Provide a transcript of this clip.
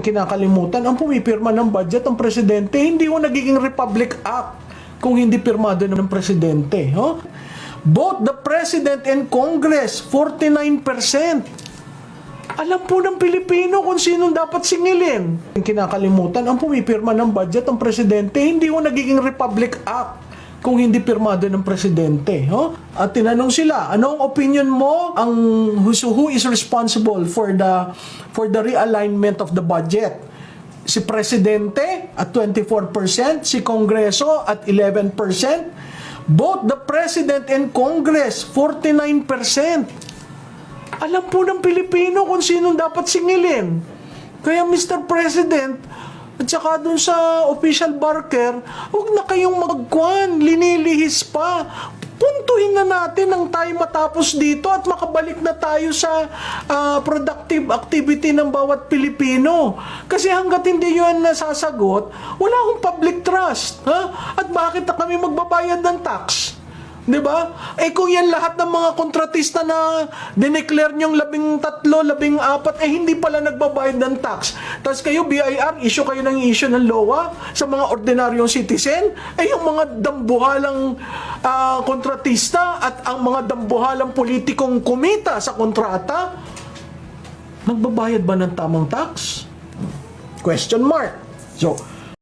kinakalimutan, ang pumipirma ng budget ng presidente, hindi ho nagiging Republic Act kung hindi pirmado ng presidente. Ho? Both the President and Congress, 49%. Alam po ng Pilipino kung sino dapat singilin. Kinakalimutan, ang pumipirma ng budget ng presidente, hindi ho nagiging Republic Act kung hindi pirmado ng presidente. Ho? At tinanong sila, anong opinion mo ang who, who is responsible for the for the realignment of the budget? Si presidente at 24%, si kongreso at 11%, both the president and congress 49%. Alam po ng Pilipino kung sino dapat singilin. Kaya Mr. President, at saka dun sa official barker, huwag na kayong magkwan, linilihis pa. Puntuhin na natin ang tayo matapos dito at makabalik na tayo sa ah, productive activity ng bawat Pilipino. Kasi hanggat hindi yun nasasagot, wala akong public trust. Ha? At bakit na kami magbabayad ng tax? 'Di ba? Eh kung yan lahat ng mga kontratista na dineclare niyong labing tatlo, labing apat, eh hindi pala nagbabayad ng tax. Tapos kayo, BIR, issue kayo ng issue ng LOA sa mga ordinaryong citizen, eh yung mga dambuhalang ah, kontratista at ang mga dambuhalang politikong kumita sa kontrata, nagbabayad ba ng tamang tax? Question mark. So,